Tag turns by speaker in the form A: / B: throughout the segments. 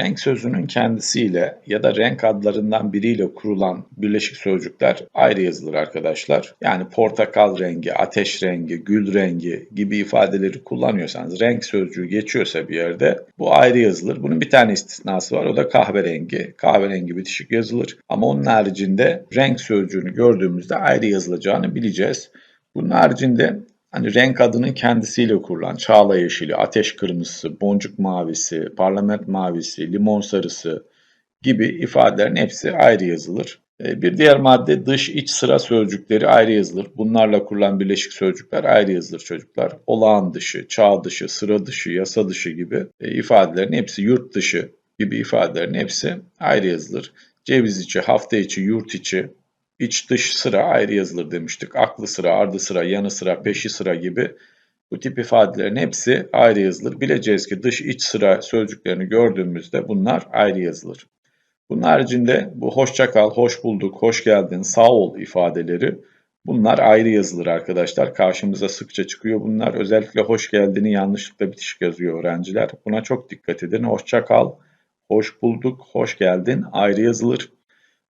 A: Renk sözünün kendisiyle ya da renk adlarından biriyle kurulan birleşik sözcükler ayrı yazılır arkadaşlar. Yani portakal rengi, ateş rengi, gül rengi gibi ifadeleri kullanıyorsanız renk sözcüğü geçiyorsa bir yerde bu ayrı yazılır. Bunun bir tane istisnası var o da kahverengi. Kahverengi bitişik yazılır ama onun haricinde renk sözcüğünü gördüğümüzde ayrı yazılacağını bileceğiz. Bunun haricinde hani renk adının kendisiyle kurulan çağla yeşili, ateş kırmızısı, boncuk mavisi, parlament mavisi, limon sarısı gibi ifadelerin hepsi ayrı yazılır. E, bir diğer madde dış iç sıra sözcükleri ayrı yazılır. Bunlarla kurulan birleşik sözcükler ayrı yazılır çocuklar. Olağan dışı, çağ dışı, sıra dışı, yasa dışı gibi e, ifadelerin hepsi yurt dışı gibi ifadelerin hepsi ayrı yazılır. Ceviz içi, hafta içi, yurt içi, iç dış sıra ayrı yazılır demiştik. Aklı sıra, ardı sıra, yanı sıra, peşi sıra gibi bu tip ifadelerin hepsi ayrı yazılır. Bileceğiz ki dış iç sıra sözcüklerini gördüğümüzde bunlar ayrı yazılır. Bunun haricinde bu hoşça kal, hoş bulduk, hoş geldin, sağ ol ifadeleri bunlar ayrı yazılır arkadaşlar. Karşımıza sıkça çıkıyor bunlar. Özellikle hoş geldini yanlışlıkla bitişik yazıyor öğrenciler. Buna çok dikkat edin. Hoşça kal, hoş bulduk, hoş geldin ayrı yazılır.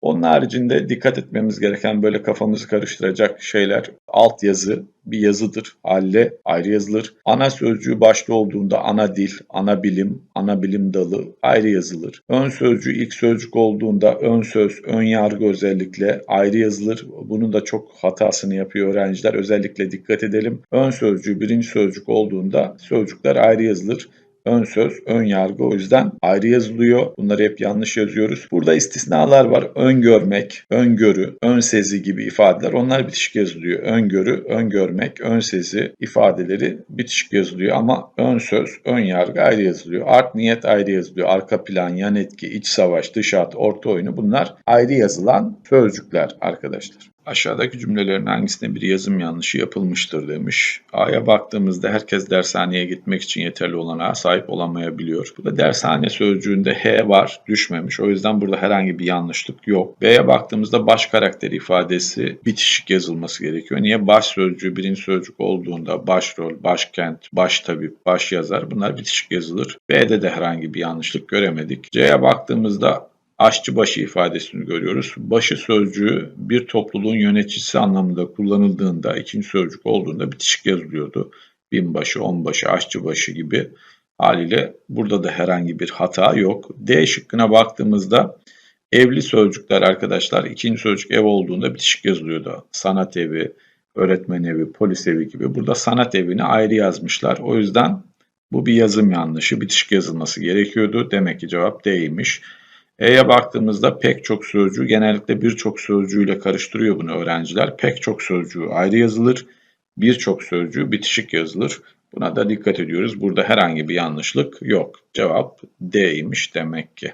A: Onun haricinde dikkat etmemiz gereken böyle kafamızı karıştıracak şeyler alt yazı bir yazıdır. Halle ayrı yazılır. Ana sözcüğü başta olduğunda ana dil, ana bilim, ana bilim dalı ayrı yazılır. Ön sözcüğü ilk sözcük olduğunda ön söz, ön yargı özellikle ayrı yazılır. Bunun da çok hatasını yapıyor öğrenciler. Özellikle dikkat edelim. Ön sözcüğü birinci sözcük olduğunda sözcükler ayrı yazılır ön söz, ön yargı o yüzden ayrı yazılıyor. Bunları hep yanlış yazıyoruz. Burada istisnalar var. Öngörmek, öngörü, ön sezi gibi ifadeler onlar bitişik yazılıyor. Öngörü, öngörmek, ön sezi ifadeleri bitişik yazılıyor ama ön söz, ön yargı ayrı yazılıyor. Art niyet ayrı yazılıyor. Arka plan, yan etki, iç savaş, dış hat, orta oyunu bunlar ayrı yazılan sözcükler arkadaşlar. Aşağıdaki cümlelerin hangisinde bir yazım yanlışı yapılmıştır demiş. A'ya baktığımızda herkes dershaneye gitmek için yeterli olanağa sahip olamayabiliyor. Burada dershane sözcüğünde H var, düşmemiş. O yüzden burada herhangi bir yanlışlık yok. B'ye baktığımızda baş karakter ifadesi bitişik yazılması gerekiyor. Niye? Baş sözcüğü birinci sözcük olduğunda başrol, başkent, baş tabip, baş yazar bunlar bitişik yazılır. B'de de herhangi bir yanlışlık göremedik. C'ye baktığımızda aşçıbaşı ifadesini görüyoruz. Başı sözcüğü bir topluluğun yöneticisi anlamında kullanıldığında, ikinci sözcük olduğunda bitişik yazılıyordu. Binbaşı, onbaşı, aşçıbaşı gibi. Haliyle burada da herhangi bir hata yok. D şıkkına baktığımızda evli sözcükler arkadaşlar ikinci sözcük ev olduğunda bitişik yazılıyordu. Sanat evi, öğretmen evi, polis evi gibi. Burada sanat evini ayrı yazmışlar. O yüzden bu bir yazım yanlışı. Bitişik yazılması gerekiyordu. Demek ki cevap D'ymiş. E'ye baktığımızda pek çok sözcüğü genellikle birçok sözcüğüyle karıştırıyor bunu öğrenciler. Pek çok sözcüğü ayrı yazılır, birçok sözcüğü bitişik yazılır. Buna da dikkat ediyoruz. Burada herhangi bir yanlışlık yok. Cevap D'ymiş demek ki.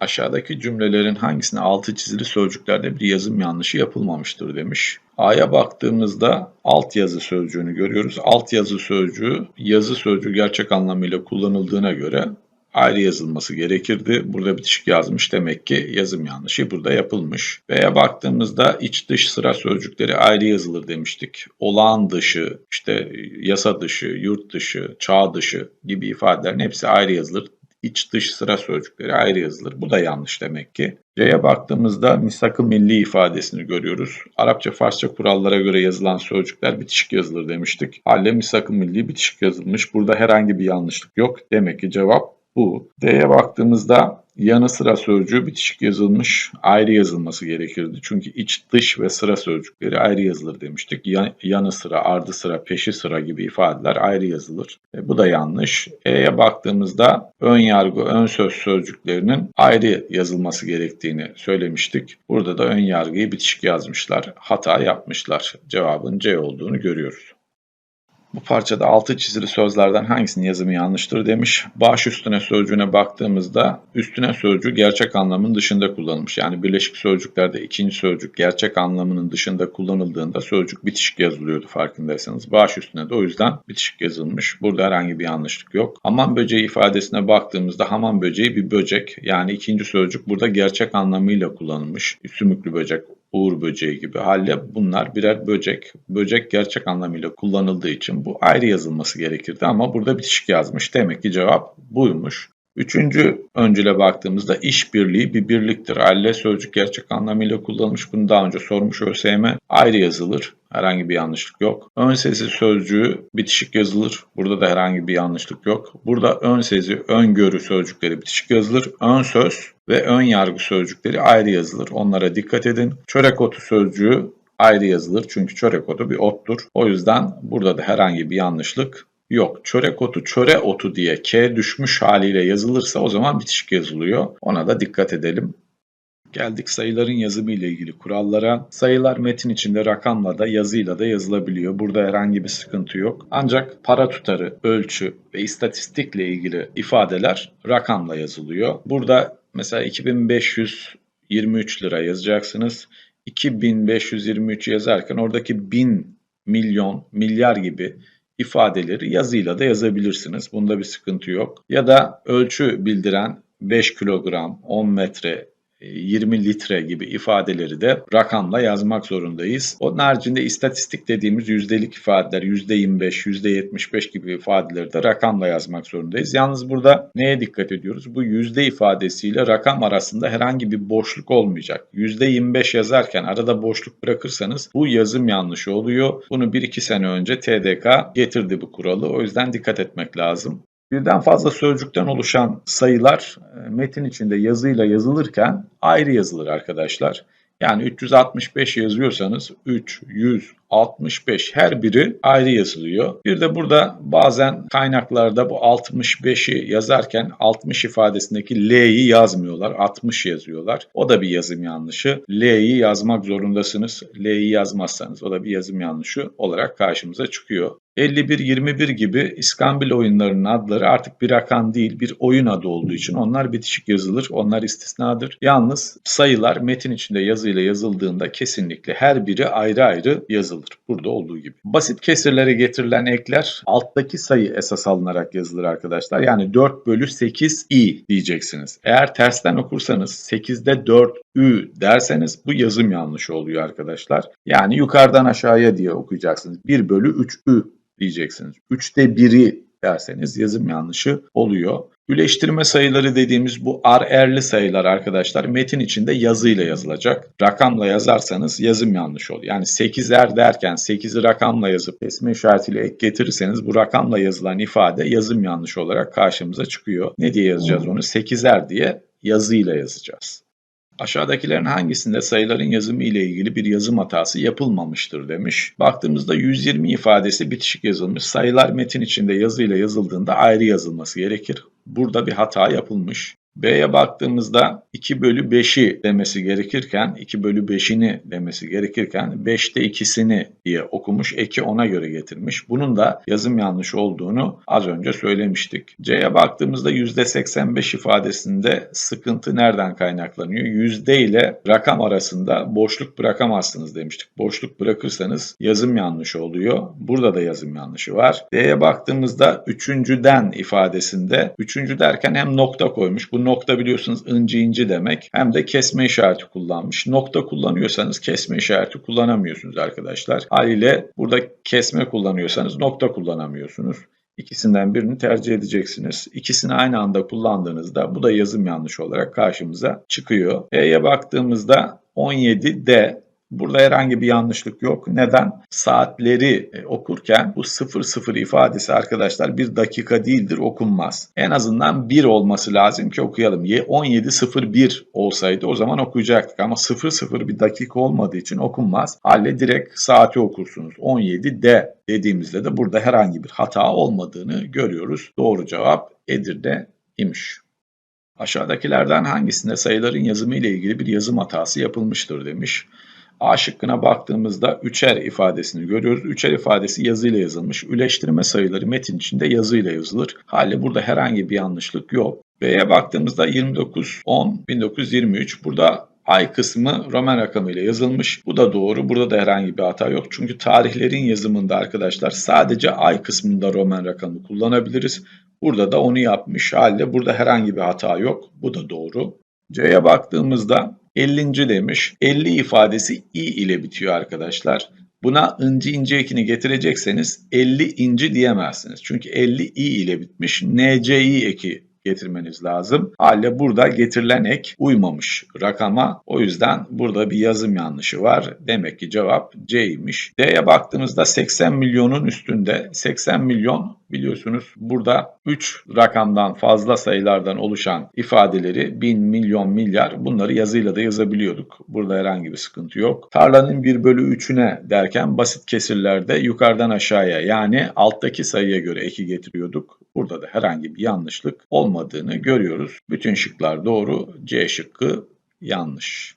A: Aşağıdaki cümlelerin hangisine altı çizili sözcüklerde bir yazım yanlışı yapılmamıştır demiş. A'ya baktığımızda alt yazı sözcüğünü görüyoruz. Alt yazı sözcüğü yazı sözcüğü gerçek anlamıyla kullanıldığına göre ayrı yazılması gerekirdi. Burada bitişik yazmış demek ki yazım yanlışı burada yapılmış. Veya baktığımızda iç dış sıra sözcükleri ayrı yazılır demiştik. Olağan dışı, işte yasa dışı, yurt dışı, çağ dışı gibi ifadelerin hepsi ayrı yazılır. İç dış sıra sözcükleri ayrı yazılır. Bu da yanlış demek ki. C'ye baktığımızda misak-ı milli ifadesini görüyoruz. Arapça, Farsça kurallara göre yazılan sözcükler bitişik yazılır demiştik. Halle misak-ı milli bitişik yazılmış. Burada herhangi bir yanlışlık yok. Demek ki cevap bu. D'ye baktığımızda yanı sıra sözcüğü bitişik yazılmış, ayrı yazılması gerekirdi. Çünkü iç, dış ve sıra sözcükleri ayrı yazılır demiştik. Yan, yanı sıra, ardı sıra, peşi sıra gibi ifadeler ayrı yazılır. E, bu da yanlış. E'ye baktığımızda ön yargı, ön söz sözcüklerinin ayrı yazılması gerektiğini söylemiştik. Burada da ön yargıyı bitişik yazmışlar. Hata yapmışlar. Cevabın C olduğunu görüyoruz. Bu parçada altı çizili sözlerden hangisinin yazımı yanlıştır demiş. Baş üstüne sözcüğüne baktığımızda üstüne sözcüğü gerçek anlamın dışında kullanılmış. Yani birleşik sözcüklerde ikinci sözcük gerçek anlamının dışında kullanıldığında sözcük bitişik yazılıyordu farkındaysanız. Baş üstüne de o yüzden bitişik yazılmış. Burada herhangi bir yanlışlık yok. Hamam böceği ifadesine baktığımızda hamam böceği bir böcek. Yani ikinci sözcük burada gerçek anlamıyla kullanılmış. Sümüklü böcek, uğur böceği gibi halle bunlar birer böcek. Böcek gerçek anlamıyla kullanıldığı için bu ayrı yazılması gerekirdi ama burada bitişik yazmış. Demek ki cevap buymuş. Üçüncü öncüle baktığımızda işbirliği bir birliktir. Alle sözcük gerçek anlamıyla kullanılmış. Bunu daha önce sormuş ÖSYM. Ayrı yazılır. Herhangi bir yanlışlık yok. Ön sesi sözcüğü bitişik yazılır. Burada da herhangi bir yanlışlık yok. Burada ön sezi, öngörü sözcükleri bitişik yazılır. Ön söz ve ön yargı sözcükleri ayrı yazılır. Onlara dikkat edin. Çörek otu sözcüğü ayrı yazılır. Çünkü çörek otu bir ottur. O yüzden burada da herhangi bir yanlışlık yok. Çörek otu çöre otu diye K düşmüş haliyle yazılırsa o zaman bitişik yazılıyor. Ona da dikkat edelim. Geldik sayıların yazımı ile ilgili kurallara. Sayılar metin içinde rakamla da yazıyla da yazılabiliyor. Burada herhangi bir sıkıntı yok. Ancak para tutarı, ölçü ve istatistikle ilgili ifadeler rakamla yazılıyor. Burada mesela 2523 lira yazacaksınız. 2523 yazarken oradaki 1000, milyon, milyar gibi ifadeleri yazıyla da yazabilirsiniz. Bunda bir sıkıntı yok. Ya da ölçü bildiren 5 kilogram, 10 metre, 20 litre gibi ifadeleri de rakamla yazmak zorundayız. Onun haricinde istatistik dediğimiz yüzdelik ifadeler %25, %75 gibi ifadeleri de rakamla yazmak zorundayız. Yalnız burada neye dikkat ediyoruz? Bu yüzde ifadesiyle rakam arasında herhangi bir boşluk olmayacak. %25 yazarken arada boşluk bırakırsanız bu yazım yanlışı oluyor. Bunu 1-2 sene önce TDK getirdi bu kuralı. O yüzden dikkat etmek lazım. Birden fazla sözcükten oluşan sayılar e, metin içinde yazıyla yazılırken ayrı yazılır arkadaşlar. Yani 365 yazıyorsanız 3, 100, 65 her biri ayrı yazılıyor. Bir de burada bazen kaynaklarda bu 65'i yazarken 60 ifadesindeki L'yi yazmıyorlar. 60 yazıyorlar. O da bir yazım yanlışı. L'yi yazmak zorundasınız. L'yi yazmazsanız o da bir yazım yanlışı olarak karşımıza çıkıyor. 51-21 gibi İskambil oyunlarının adları artık bir rakam değil bir oyun adı olduğu için onlar bitişik yazılır. Onlar istisnadır. Yalnız sayılar metin içinde yazıyla yazıldığında kesinlikle her biri ayrı ayrı yazılır. Burada olduğu gibi. Basit kesirlere getirilen ekler alttaki sayı esas alınarak yazılır arkadaşlar. Yani 4 bölü 8 i diyeceksiniz. Eğer tersten okursanız 8'de 4 ü derseniz bu yazım yanlışı oluyor arkadaşlar. Yani yukarıdan aşağıya diye okuyacaksınız. 1 bölü 3 ü diyeceksiniz. 3'te 1'i derseniz yazım yanlışı oluyor. Üleştirme sayıları dediğimiz bu RR'li sayılar arkadaşlar metin içinde yazıyla yazılacak. Rakamla yazarsanız yazım yanlış oluyor. Yani 8'er derken 8'i rakamla yazıp kesme işaretiyle ek getirirseniz bu rakamla yazılan ifade yazım yanlış olarak karşımıza çıkıyor. Ne diye yazacağız onu? 8'er diye yazıyla yazacağız. Aşağıdakilerin hangisinde sayıların yazımı ile ilgili bir yazım hatası yapılmamıştır demiş. Baktığımızda 120 ifadesi bitişik yazılmış. Sayılar metin içinde yazıyla yazıldığında ayrı yazılması gerekir. Burada bir hata yapılmış. B'ye baktığımızda 2 bölü 5'i demesi gerekirken 2 bölü 5'ini demesi gerekirken 5'te ikisini diye okumuş eki ona göre getirmiş. Bunun da yazım yanlış olduğunu az önce söylemiştik. C'ye baktığımızda %85 ifadesinde sıkıntı nereden kaynaklanıyor? Yüzde ile rakam arasında boşluk bırakamazsınız demiştik. Boşluk bırakırsanız yazım yanlış oluyor. Burada da yazım yanlışı var. D'ye baktığımızda üçüncüden ifadesinde üçüncü derken hem nokta koymuş. Nokta biliyorsunuz inci inci demek. Hem de kesme işareti kullanmış. Nokta kullanıyorsanız kesme işareti kullanamıyorsunuz arkadaşlar. Haliyle burada kesme kullanıyorsanız nokta kullanamıyorsunuz. İkisinden birini tercih edeceksiniz. İkisini aynı anda kullandığınızda bu da yazım yanlış olarak karşımıza çıkıyor. E'ye baktığımızda 17D Burada herhangi bir yanlışlık yok. Neden? Saatleri e, okurken bu 00 ifadesi arkadaşlar bir dakika değildir okunmaz. En azından 1 olması lazım ki okuyalım. 17.01 olsaydı o zaman okuyacaktık ama 00 bir dakika olmadığı için okunmaz. Halle direkt saati okursunuz. 17D dediğimizde de burada herhangi bir hata olmadığını görüyoruz. Doğru cevap Edirne imiş. Aşağıdakilerden hangisinde sayıların yazımı ile ilgili bir yazım hatası yapılmıştır demiş. A şıkkına baktığımızda üçer ifadesini görüyoruz. Üçer ifadesi yazıyla yazılmış. Üleştirme sayıları metin içinde yazıyla yazılır. Hali burada herhangi bir yanlışlık yok. B'ye baktığımızda 29, 10, 1923. Burada ay kısmı Roman rakamıyla yazılmış. Bu da doğru. Burada da herhangi bir hata yok. Çünkü tarihlerin yazımında arkadaşlar sadece ay kısmında Roman rakamı kullanabiliriz. Burada da onu yapmış halde burada herhangi bir hata yok. Bu da doğru. C'ye baktığımızda 50. demiş. 50 ifadesi i ile bitiyor arkadaşlar. Buna inci inci ekini getirecekseniz 50 inci diyemezsiniz. Çünkü 50 i ile bitmiş. NCI eki getirmeniz lazım. Hale burada getirilen ek uymamış rakama. O yüzden burada bir yazım yanlışı var. Demek ki cevap C'ymiş. D'ye baktığımızda 80 milyonun üstünde 80 milyon biliyorsunuz burada 3 rakamdan fazla sayılardan oluşan ifadeleri 1000, milyon, milyar bunları yazıyla da yazabiliyorduk. Burada herhangi bir sıkıntı yok. Tarlanın 1 bölü 3'üne derken basit kesirlerde yukarıdan aşağıya yani alttaki sayıya göre eki getiriyorduk. Burada da herhangi bir yanlışlık olmadığını görüyoruz. Bütün şıklar doğru. C şıkkı yanlış.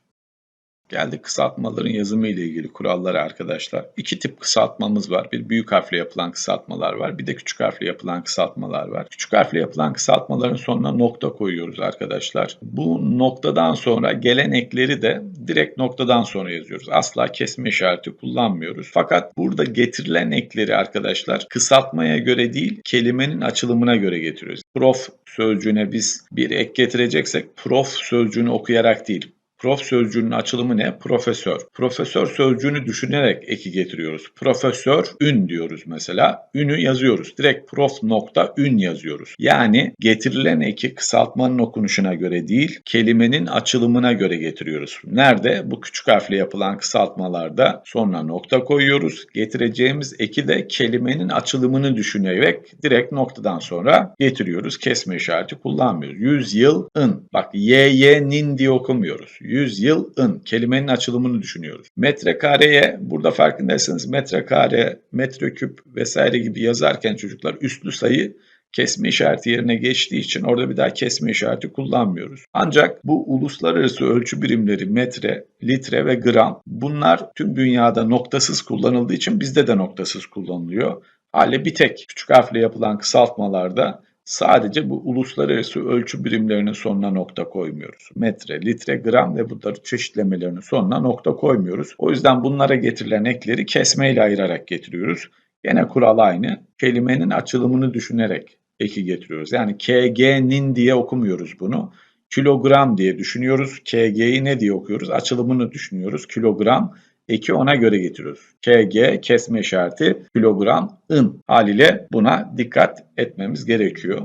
A: Geldik kısaltmaların yazımı ile ilgili kurallara arkadaşlar. İki tip kısaltmamız var. Bir büyük harfle yapılan kısaltmalar var. Bir de küçük harfle yapılan kısaltmalar var. Küçük harfle yapılan kısaltmaların sonuna nokta koyuyoruz arkadaşlar. Bu noktadan sonra gelen ekleri de direkt noktadan sonra yazıyoruz. Asla kesme işareti kullanmıyoruz. Fakat burada getirilen ekleri arkadaşlar kısaltmaya göre değil kelimenin açılımına göre getiriyoruz. Prof sözcüğüne biz bir ek getireceksek prof sözcüğünü okuyarak değil Prof sözcüğünün açılımı ne? Profesör. Profesör sözcüğünü düşünerek eki getiriyoruz. Profesör ün diyoruz mesela. Ünü yazıyoruz. Direkt prof nokta ün yazıyoruz. Yani getirilen eki kısaltmanın okunuşuna göre değil, kelimenin açılımına göre getiriyoruz. Nerede? Bu küçük harfle yapılan kısaltmalarda sonra nokta koyuyoruz. Getireceğimiz eki de kelimenin açılımını düşünerek direkt noktadan sonra getiriyoruz. Kesme işareti kullanmıyoruz. Yüz yıl ın. Bak y y nin diye okumuyoruz yüzyılın kelimenin açılımını düşünüyoruz. Metrekareye burada farkındaysanız metrekare, metreküp vesaire gibi yazarken çocuklar üstlü sayı kesme işareti yerine geçtiği için orada bir daha kesme işareti kullanmıyoruz. Ancak bu uluslararası ölçü birimleri metre, litre ve gram bunlar tüm dünyada noktasız kullanıldığı için bizde de noktasız kullanılıyor. Hale bir tek küçük harfle yapılan kısaltmalarda Sadece bu uluslararası ölçü birimlerinin sonuna nokta koymuyoruz. Metre, litre, gram ve bunları çeşitlemelerinin sonuna nokta koymuyoruz. O yüzden bunlara getirilen ekleri kesmeyle ayırarak getiriyoruz. Gene kural aynı. Kelimenin açılımını düşünerek eki getiriyoruz. Yani KG'nin diye okumuyoruz bunu. Kilogram diye düşünüyoruz. KG'yi ne diye okuyoruz? Açılımını düşünüyoruz. Kilogram eki ona göre getiriyoruz. KG kesme işareti kilogram ın haliyle buna dikkat etmemiz gerekiyor.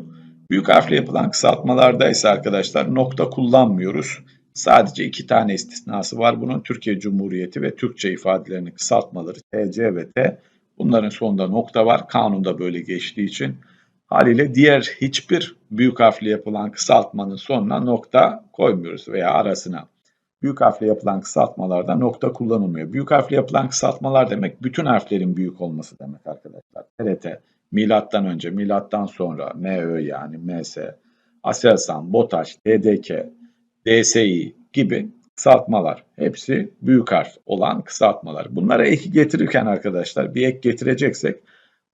A: Büyük harfle yapılan kısaltmalarda ise arkadaşlar nokta kullanmıyoruz. Sadece iki tane istisnası var. Bunun Türkiye Cumhuriyeti ve Türkçe ifadelerinin kısaltmaları TC ve T. Bunların sonunda nokta var. Kanunda böyle geçtiği için. Haliyle diğer hiçbir büyük harfle yapılan kısaltmanın sonuna nokta koymuyoruz veya arasına büyük harfle yapılan kısaltmalarda nokta kullanılmıyor. Büyük harfle yapılan kısaltmalar demek bütün harflerin büyük olması demek arkadaşlar. TRT, milattan önce, milattan sonra, MÖ yani MS, Aselsan, BOTAŞ, DDK, DSİ gibi kısaltmalar. Hepsi büyük harf olan kısaltmalar. Bunlara eki getirirken arkadaşlar bir ek getireceksek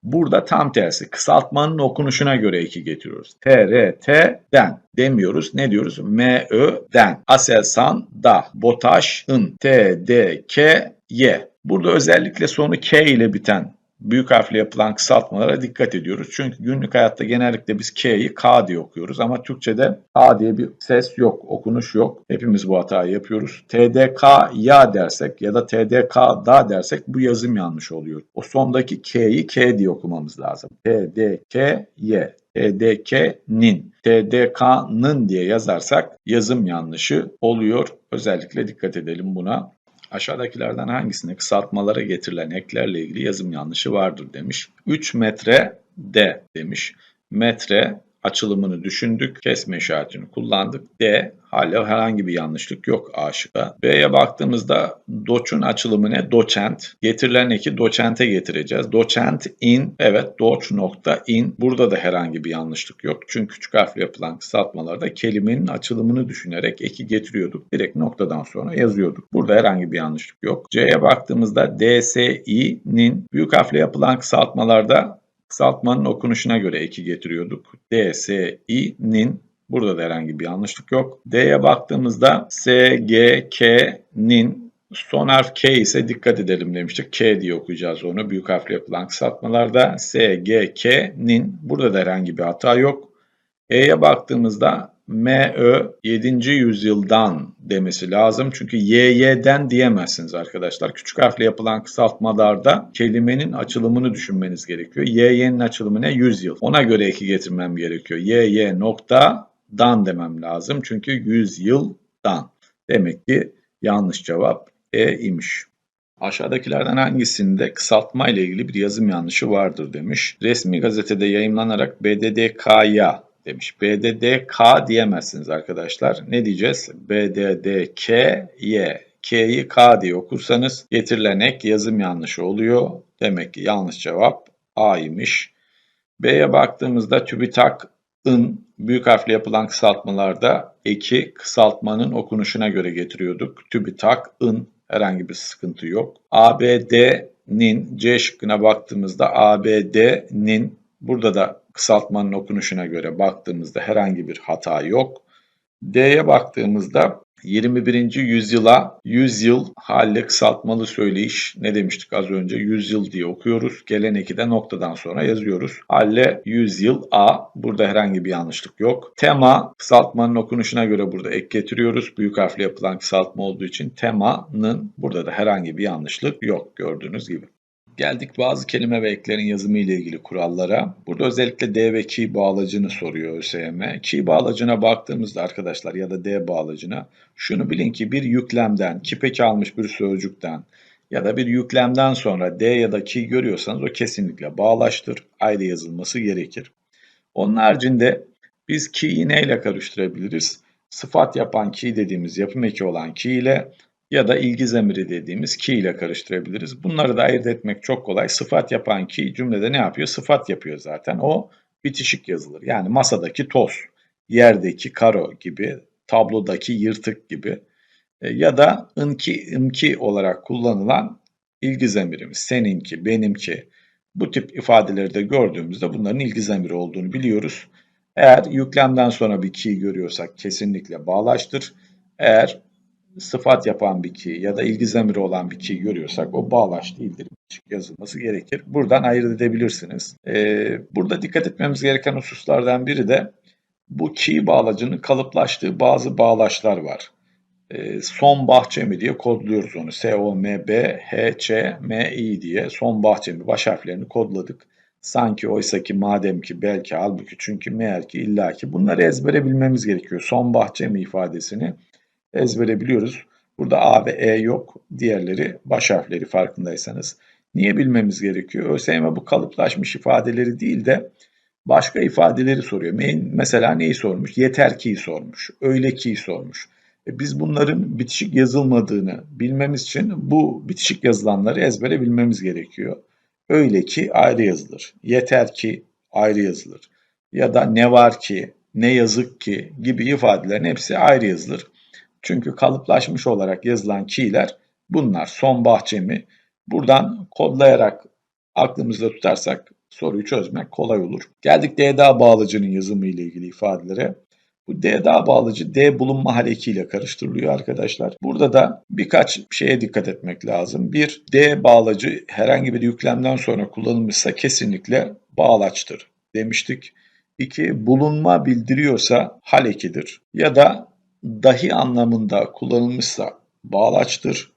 A: Burada tam tersi kısaltmanın okunuşuna göre eki getiriyoruz. TRT'den demiyoruz. Ne diyoruz? MÖ'den. Aselsan da. BOTAŞ'ın. TDKY. Burada özellikle sonu K ile biten büyük harfle yapılan kısaltmalara dikkat ediyoruz. Çünkü günlük hayatta genellikle biz K'yi K diye okuyoruz ama Türkçe'de K diye bir ses yok, okunuş yok. Hepimiz bu hatayı yapıyoruz. TDK ya dersek ya da TDK da dersek bu yazım yanlış oluyor. O sondaki K'yi K diye okumamız lazım. TDK Y. TDK'nin, TDK'nın diye yazarsak yazım yanlışı oluyor. Özellikle dikkat edelim buna. Aşağıdakilerden hangisinde kısaltmalara getirilen eklerle ilgili yazım yanlışı vardır demiş. 3 metre D demiş. Metre açılımını düşündük. Kesme işaretini kullandık. D hala herhangi bir yanlışlık yok A. B'ye baktığımızda doç'un açılımı ne? Doçent. Getirilen eki doçente getireceğiz. Doçent in. Evet doç nokta in. Burada da herhangi bir yanlışlık yok. Çünkü küçük harfle yapılan kısaltmalarda kelimenin açılımını düşünerek eki getiriyorduk. Direkt noktadan sonra yazıyorduk. Burada herhangi bir yanlışlık yok. C'ye baktığımızda DSI'nin büyük harfle yapılan kısaltmalarda Kısaltmanın okunuşuna göre eki getiriyorduk. D, S, İ'nin burada da herhangi bir yanlışlık yok. D'ye baktığımızda S, G, K'nin son harf K ise dikkat edelim demiştik. K diye okuyacağız onu büyük harfle yapılan kısaltmalarda. S, G, K'nin burada da herhangi bir hata yok. E'ye baktığımızda MÖ 7. yüzyıldan demesi lazım. Çünkü YY'den diyemezsiniz arkadaşlar. Küçük harfle yapılan kısaltmalarda kelimenin açılımını düşünmeniz gerekiyor. YY'nin açılımı ne? 100 yıl. Ona göre eki getirmem gerekiyor. YY nokta dan demem lazım. Çünkü 100 yıldan. Demek ki yanlış cevap E imiş. Aşağıdakilerden hangisinde kısaltma ile ilgili bir yazım yanlışı vardır demiş. Resmi gazetede yayımlanarak BDDK'ya demiş. BDDK diyemezsiniz arkadaşlar. Ne diyeceğiz? BDDKY. K'yi K diye okursanız getirilen ek yazım yanlışı oluyor. Demek ki yanlış cevap A'ymış. B'ye baktığımızda TÜBİTAK'ın büyük harfle yapılan kısaltmalarda eki kısaltmanın okunuşuna göre getiriyorduk. TÜBİTAK'ın herhangi bir sıkıntı yok. ABD'nin C şıkkına baktığımızda ABD'nin burada da kısaltmanın okunuşuna göre baktığımızda herhangi bir hata yok. D'ye baktığımızda 21. yüzyıla 100 yıl halle kısaltmalı söyleyiş ne demiştik az önce 100 yıl diye okuyoruz. Gelen de noktadan sonra yazıyoruz. Halle 100 yıl A burada herhangi bir yanlışlık yok. Tema kısaltmanın okunuşuna göre burada ek getiriyoruz. Büyük harfle yapılan kısaltma olduğu için temanın burada da herhangi bir yanlışlık yok gördüğünüz gibi. Geldik bazı kelime ve eklerin yazımı ile ilgili kurallara. Burada özellikle D ve key bağlacını soruyor ÖSYM. Key bağlacına baktığımızda arkadaşlar ya da D bağlacına şunu bilin ki bir yüklemden, kipek almış bir sözcükten ya da bir yüklemden sonra D ya da key görüyorsanız o kesinlikle bağlaştır. Ayrı yazılması gerekir. Onun haricinde biz key'i neyle karıştırabiliriz? Sıfat yapan key dediğimiz yapım eki olan key ile ya da ilgi zamiri dediğimiz ki ile karıştırabiliriz. Bunları da ayırt etmek çok kolay. Sıfat yapan ki cümlede ne yapıyor? Sıfat yapıyor zaten. O bitişik yazılır. Yani masadaki toz, yerdeki karo gibi, tablodaki yırtık gibi e, ya da ınki, ımki olarak kullanılan ilgi zamirimiz. Seninki, benimki. Bu tip ifadeleri de gördüğümüzde bunların ilgi zamiri olduğunu biliyoruz. Eğer yüklemden sonra bir ki görüyorsak kesinlikle bağlaştır. Eğer sıfat yapan bir ki ya da ilgi zamiri olan bir ki görüyorsak o bağlaç değildir. Yazılması gerekir. Buradan ayırt edebilirsiniz. Ee, burada dikkat etmemiz gereken hususlardan biri de bu ki bağlacının kalıplaştığı bazı bağlaçlar var. Ee, son bahçemi diye kodluyoruz onu. S-O-M-B-H-Ç-M-İ diye son bahçemi baş harflerini kodladık. Sanki oysa ki madem ki belki halbuki çünkü meğer ki illaki bunları ezbere bilmemiz gerekiyor. Son bahçemi ifadesini ezbere biliyoruz. Burada A ve E yok. Diğerleri baş harfleri farkındaysanız. Niye bilmemiz gerekiyor? ÖSYM bu kalıplaşmış ifadeleri değil de başka ifadeleri soruyor. Mesela neyi sormuş? Yeter ki'yi sormuş. Öyle ki'yi sormuş. E biz bunların bitişik yazılmadığını bilmemiz için bu bitişik yazılanları ezbere bilmemiz gerekiyor. Öyle ki ayrı yazılır. Yeter ki ayrı yazılır. Ya da ne var ki, ne yazık ki gibi ifadelerin hepsi ayrı yazılır. Çünkü kalıplaşmış olarak yazılan key'ler bunlar. Son bahçemi. Buradan kodlayarak aklımızda tutarsak soruyu çözmek kolay olur. Geldik DDA bağlacının yazımı ile ilgili ifadelere. Bu DDA bağlacı D bulunma hal ile karıştırılıyor arkadaşlar. Burada da birkaç şeye dikkat etmek lazım. Bir, D bağlacı herhangi bir yüklemden sonra kullanılmışsa kesinlikle bağlaçtır demiştik. İki, bulunma bildiriyorsa hal ekidir. Ya da dahi anlamında kullanılmışsa bağlaçtır.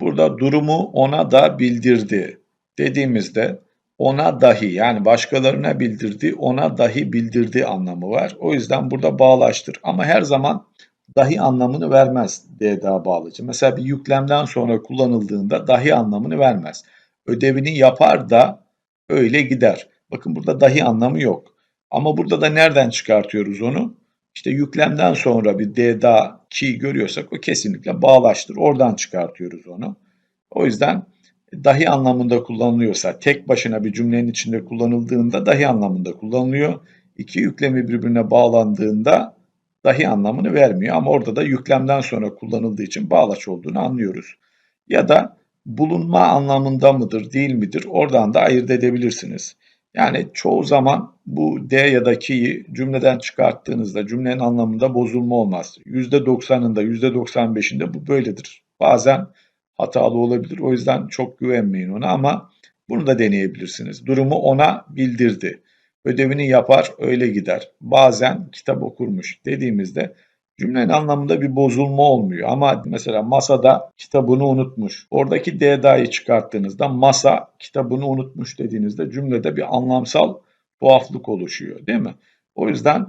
A: Burada durumu ona da bildirdi dediğimizde ona dahi yani başkalarına bildirdi, ona dahi bildirdi anlamı var. O yüzden burada bağlaçtır. Ama her zaman dahi anlamını vermez DDA bağlacı. Mesela bir yüklemden sonra kullanıldığında dahi anlamını vermez. Ödevini yapar da öyle gider. Bakın burada dahi anlamı yok. Ama burada da nereden çıkartıyoruz onu? İşte yüklemden sonra bir DDA key görüyorsak o kesinlikle bağlaştır. Oradan çıkartıyoruz onu. O yüzden dahi anlamında kullanılıyorsa tek başına bir cümlenin içinde kullanıldığında dahi anlamında kullanılıyor. İki yüklemi birbirine bağlandığında dahi anlamını vermiyor ama orada da yüklemden sonra kullanıldığı için bağlaç olduğunu anlıyoruz. Ya da bulunma anlamında mıdır değil midir oradan da ayırt edebilirsiniz. Yani çoğu zaman bu D ya da ki'yi cümleden çıkarttığınızda cümlenin anlamında bozulma olmaz. %90'ında %95'inde bu böyledir. Bazen hatalı olabilir. O yüzden çok güvenmeyin ona ama bunu da deneyebilirsiniz. Durumu ona bildirdi. ödevini yapar öyle gider. Bazen kitap okurmuş dediğimizde cümlenin anlamında bir bozulma olmuyor. Ama mesela masada kitabını unutmuş. Oradaki D'da'yı çıkarttığınızda masa kitabını unutmuş dediğinizde cümlede bir anlamsal tuhaflık oluşuyor değil mi? O yüzden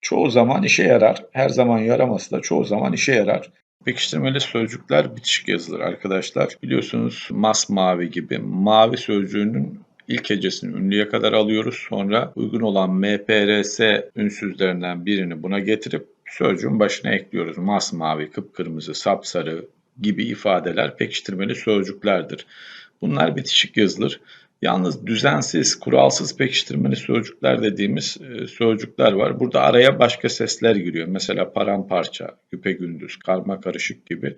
A: çoğu zaman işe yarar. Her zaman yaraması da çoğu zaman işe yarar. Pekiştirmeli sözcükler bitişik yazılır arkadaşlar. Biliyorsunuz masmavi gibi mavi sözcüğünün ilk hecesini ünlüye kadar alıyoruz. Sonra uygun olan MPRS ünsüzlerinden birini buna getirip sözcüğün başına ekliyoruz. Masmavi, kıpkırmızı, sapsarı gibi ifadeler pekiştirmeli sözcüklerdir. Bunlar bitişik yazılır. Yalnız düzensiz, kuralsız pekiştirmeli sözcükler dediğimiz e, sözcükler var. Burada araya başka sesler giriyor. Mesela paramparça, güpegündüz, karma karışık gibi.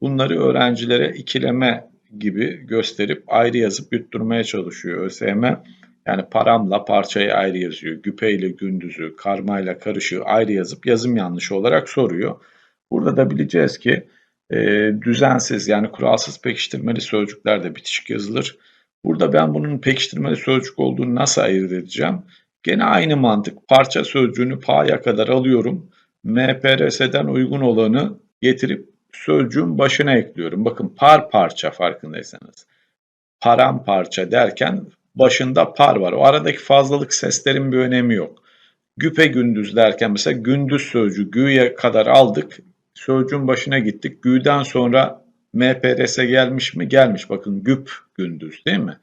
A: Bunları öğrencilere ikileme gibi gösterip ayrı yazıp yutturmaya çalışıyor ÖSYM. Yani paramla parçayı ayrı yazıyor. Güpeyle gündüzü, karmayla karışığı ayrı yazıp yazım yanlışı olarak soruyor. Burada da bileceğiz ki e, düzensiz yani kuralsız pekiştirmeli sözcükler de bitişik yazılır. Burada ben bunun pekiştirmeli sözcük olduğunu nasıl ayırt edeceğim? Gene aynı mantık. Parça sözcüğünü pa'ya kadar alıyorum. MPRS'den uygun olanı getirip sözcüğün başına ekliyorum. Bakın par parça farkındaysanız. Paramparça derken başında par var. O aradaki fazlalık seslerin bir önemi yok. Güpe gündüz derken mesela gündüz sözcüğü gü'ye kadar aldık. Sözcüğün başına gittik. Gü'den sonra MPRS gelmiş mi? Gelmiş. Bakın güp gündüz değil mi?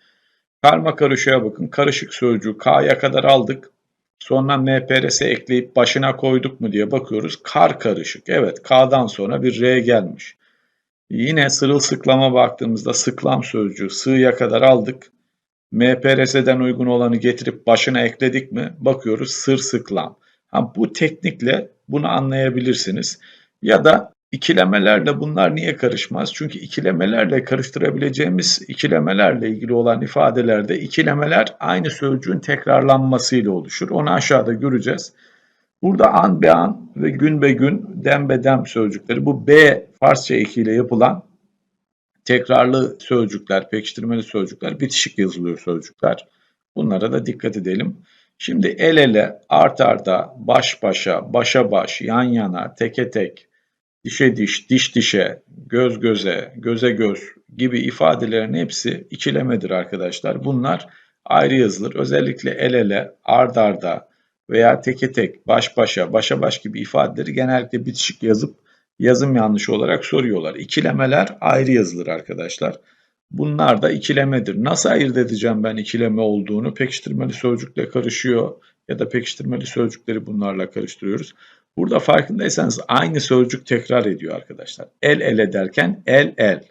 A: Karma karışığa bakın. Karışık sözcüğü K'ya kadar aldık. Sonra MPRS ekleyip başına koyduk mu diye bakıyoruz. Kar karışık. Evet K'dan sonra bir R gelmiş. Yine sırılsıklama baktığımızda sıklam sözcüğü sığ'ya kadar aldık. MPRS'den uygun olanı getirip başına ekledik mi? Bakıyoruz sır sıklam. Ha, bu teknikle bunu anlayabilirsiniz. Ya da İkilemelerle bunlar niye karışmaz? Çünkü ikilemelerle karıştırabileceğimiz ikilemelerle ilgili olan ifadelerde ikilemeler aynı sözcüğün tekrarlanmasıyla oluşur. Onu aşağıda göreceğiz. Burada an be an ve gün be gün, dem be dem sözcükleri bu B Farsça ekiyle yapılan tekrarlı sözcükler, pekiştirmeli sözcükler, bitişik yazılıyor sözcükler. Bunlara da dikkat edelim. Şimdi el ele, art arda, baş başa, başa baş, yan yana, teke tek, dişe diş, diş dişe, göz göze, göze göz gibi ifadelerin hepsi ikilemedir arkadaşlar. Bunlar ayrı yazılır. Özellikle el ele, ard arda veya teke tek, baş başa, başa baş gibi ifadeleri genellikle bitişik yazıp yazım yanlışı olarak soruyorlar. İkilemeler ayrı yazılır arkadaşlar. Bunlar da ikilemedir. Nasıl ayırt edeceğim ben ikileme olduğunu? Pekiştirmeli sözcükle karışıyor ya da pekiştirmeli sözcükleri bunlarla karıştırıyoruz. Burada farkındaysanız aynı sözcük tekrar ediyor arkadaşlar. El ele derken el el.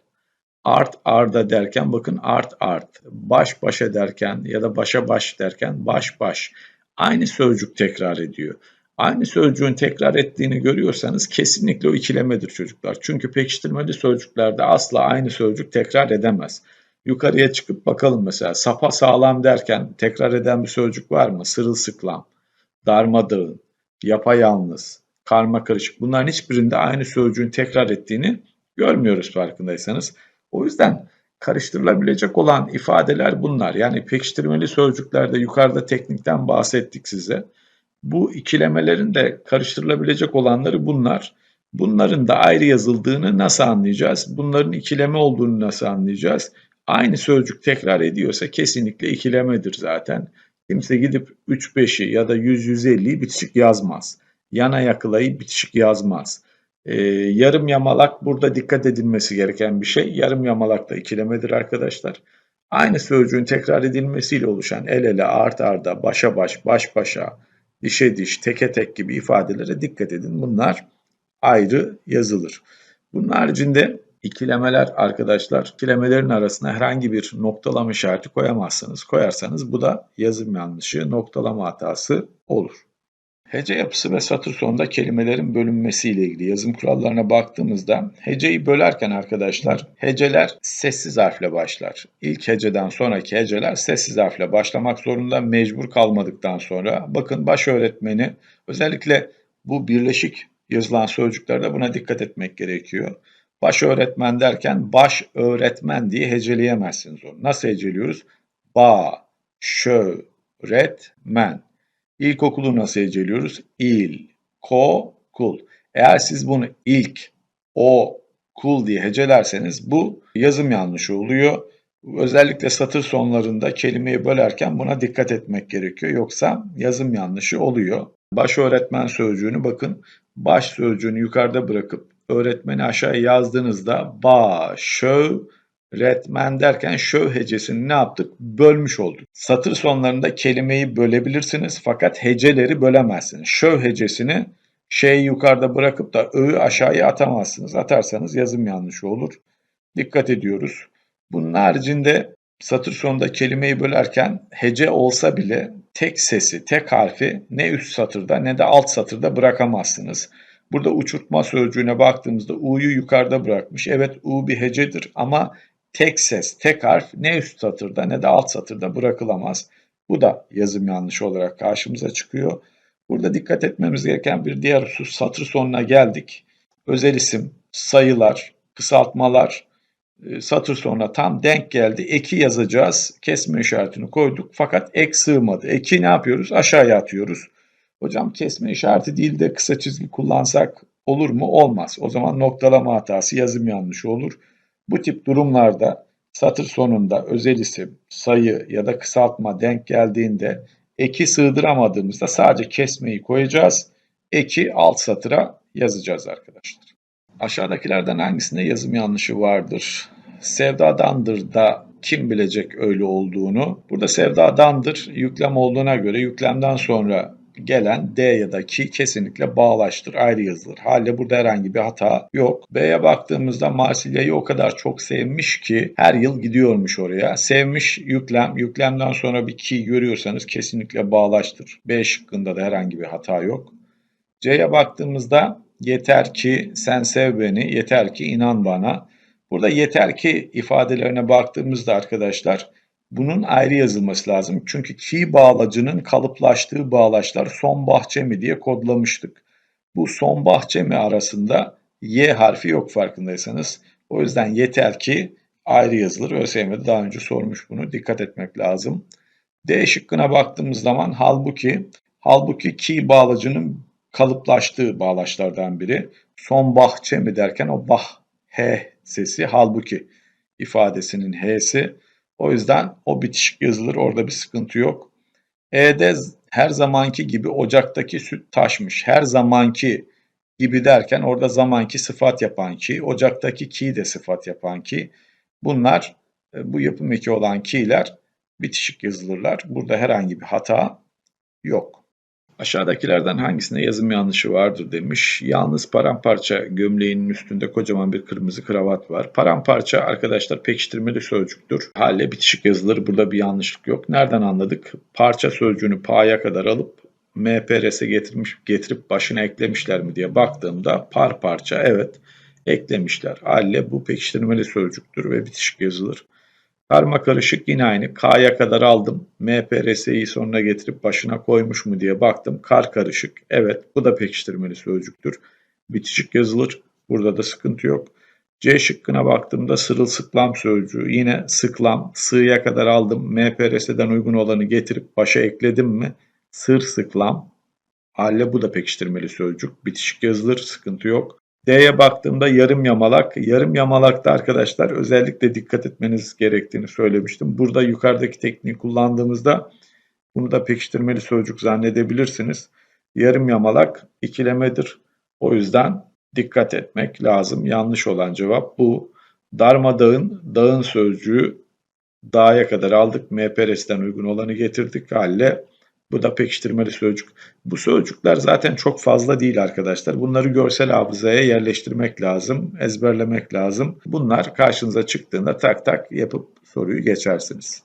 A: Art arda derken bakın art art. Baş başa derken ya da başa baş derken baş baş. Aynı sözcük tekrar ediyor. Aynı sözcüğün tekrar ettiğini görüyorsanız kesinlikle o ikilemedir çocuklar. Çünkü pekiştirmeli sözcüklerde asla aynı sözcük tekrar edemez. Yukarıya çıkıp bakalım mesela sapa sağlam derken tekrar eden bir sözcük var mı? Sırılsıklam, darmadağın, yapayalnız, karma karışık. Bunların hiçbirinde aynı sözcüğün tekrar ettiğini görmüyoruz farkındaysanız. O yüzden karıştırılabilecek olan ifadeler bunlar. Yani pekiştirmeli sözcüklerde yukarıda teknikten bahsettik size. Bu ikilemelerin de karıştırılabilecek olanları bunlar. Bunların da ayrı yazıldığını nasıl anlayacağız? Bunların ikileme olduğunu nasıl anlayacağız? Aynı sözcük tekrar ediyorsa kesinlikle ikilemedir zaten. Kimse gidip 3-5'i ya da 100-150'yi bitişik yazmaz. Yana yakılayı bitişik yazmaz. Ee, yarım yamalak burada dikkat edilmesi gereken bir şey. Yarım yamalak da ikilemedir arkadaşlar. Aynı sözcüğün tekrar edilmesiyle oluşan el ele, art arda, başa baş, baş başa, dişe diş, teke tek gibi ifadelere dikkat edin. Bunlar ayrı yazılır. Bunun haricinde ikilemeler arkadaşlar, ikilemelerin arasına herhangi bir noktalama işareti koyamazsınız. Koyarsanız bu da yazım yanlışı, noktalama hatası olur. Hece yapısı ve satır sonunda kelimelerin bölünmesiyle ilgili yazım kurallarına baktığımızda heceyi bölerken arkadaşlar heceler sessiz harfle başlar. İlk heceden sonraki heceler sessiz harfle başlamak zorunda mecbur kalmadıktan sonra bakın baş öğretmeni özellikle bu birleşik yazılan sözcüklerde buna dikkat etmek gerekiyor. Baş öğretmen derken baş öğretmen diye heceleyemezsiniz onu. Nasıl heceliyoruz? Ba, şö, öğretmen. İlkokulu nasıl heceliyoruz? İl, ko, kul. Eğer siz bunu ilk, o, kul diye hecelerseniz bu yazım yanlışı oluyor. Özellikle satır sonlarında kelimeyi bölerken buna dikkat etmek gerekiyor. Yoksa yazım yanlışı oluyor. Baş öğretmen sözcüğünü bakın. Baş sözcüğünü yukarıda bırakıp öğretmeni aşağıya yazdığınızda baş, öğretmen derken şöv hecesini ne yaptık? Bölmüş olduk. Satır sonlarında kelimeyi bölebilirsiniz fakat heceleri bölemezsiniz. Şöv hecesini şeyi yukarıda bırakıp da ö'yü aşağıya atamazsınız. Atarsanız yazım yanlışı olur. Dikkat ediyoruz. Bunun haricinde satır sonunda kelimeyi bölerken hece olsa bile tek sesi, tek harfi ne üst satırda ne de alt satırda bırakamazsınız. Burada uçurtma sözcüğüne baktığımızda u'yu yukarıda bırakmış. Evet u bir hecedir ama tek ses, tek harf ne üst satırda ne de alt satırda bırakılamaz. Bu da yazım yanlışı olarak karşımıza çıkıyor. Burada dikkat etmemiz gereken bir diğer husus satır sonuna geldik. Özel isim, sayılar, kısaltmalar, e, satır sonuna tam denk geldi. Eki yazacağız. Kesme işaretini koyduk fakat ek sığmadı. Eki ne yapıyoruz? Aşağıya atıyoruz. Hocam kesme işareti değil de kısa çizgi kullansak olur mu? Olmaz. O zaman noktalama hatası yazım yanlışı olur. Bu tip durumlarda satır sonunda özel isim, sayı ya da kısaltma denk geldiğinde eki sığdıramadığımızda sadece kesmeyi koyacağız. Eki alt satıra yazacağız arkadaşlar. Aşağıdakilerden hangisinde yazım yanlışı vardır? Sevdadandır da kim bilecek öyle olduğunu? Burada sevdadandır yüklem olduğuna göre yüklemden sonra gelen D ya da ki kesinlikle bağlaştır, ayrı yazılır. Halde burada herhangi bir hata yok. B'ye baktığımızda Marsilya'yı o kadar çok sevmiş ki her yıl gidiyormuş oraya. Sevmiş yüklem, yüklemden sonra bir ki görüyorsanız kesinlikle bağlaştır. B şıkkında da herhangi bir hata yok. C'ye baktığımızda yeter ki sen sev beni, yeter ki inan bana. Burada yeter ki ifadelerine baktığımızda arkadaşlar bunun ayrı yazılması lazım. Çünkü ki bağlacının kalıplaştığı bağlaçlar son bahçe mi diye kodlamıştık. Bu son bahçe mi arasında Y harfi yok farkındaysanız. O yüzden yeter ki ayrı yazılır. ÖSYM'de daha önce sormuş bunu. Dikkat etmek lazım. D şıkkına baktığımız zaman halbuki halbuki ki bağlacının kalıplaştığı bağlaçlardan biri. Son bahçe mi derken o bah he sesi halbuki ifadesinin h'si. O yüzden o bitişik yazılır. Orada bir sıkıntı yok. E'de her zamanki gibi ocaktaki süt taşmış. Her zamanki gibi derken orada zamanki sıfat yapan ki, ocaktaki ki de sıfat yapan ki. Bunlar e, bu yapım eki olan ki'ler bitişik yazılırlar. Burada herhangi bir hata yok. Aşağıdakilerden hangisinde yazım yanlışı vardır demiş. Yalnız paramparça gömleğinin üstünde kocaman bir kırmızı kravat var. Paramparça arkadaşlar pekiştirmeli sözcüktür. Halle bitişik yazılır. Burada bir yanlışlık yok. Nereden anladık? Parça sözcüğünü pa'ya kadar alıp MPRS'e getirmiş, getirip başına eklemişler mi diye baktığımda par parça evet eklemişler. Halle bu pekiştirmeli sözcüktür ve bitişik yazılır. Karma karışık yine aynı. K'ya kadar aldım. MPRS'yi sonuna getirip başına koymuş mu diye baktım. Kar karışık. Evet bu da pekiştirmeli sözcüktür. Bitişik yazılır. Burada da sıkıntı yok. C şıkkına baktığımda sırılsıklam sözcüğü. Yine sıklam, sığya kadar aldım. MPRS'den uygun olanı getirip başa ekledim mi? Sır sıklam. Halle bu da pekiştirmeli sözcük. Bitişik yazılır, sıkıntı yok. D'ye baktığımda yarım yamalak. Yarım yamalakta arkadaşlar özellikle dikkat etmeniz gerektiğini söylemiştim. Burada yukarıdaki tekniği kullandığımızda bunu da pekiştirmeli sözcük zannedebilirsiniz. Yarım yamalak ikilemedir. O yüzden dikkat etmek lazım. Yanlış olan cevap bu. Darmadağın, dağın sözcüğü dağa kadar aldık. MPRS'den uygun olanı getirdik. Halle bu da pekiştirmeli sözcük. Bu sözcükler zaten çok fazla değil arkadaşlar. Bunları görsel hafızaya yerleştirmek lazım, ezberlemek lazım. Bunlar karşınıza çıktığında tak tak yapıp soruyu geçersiniz.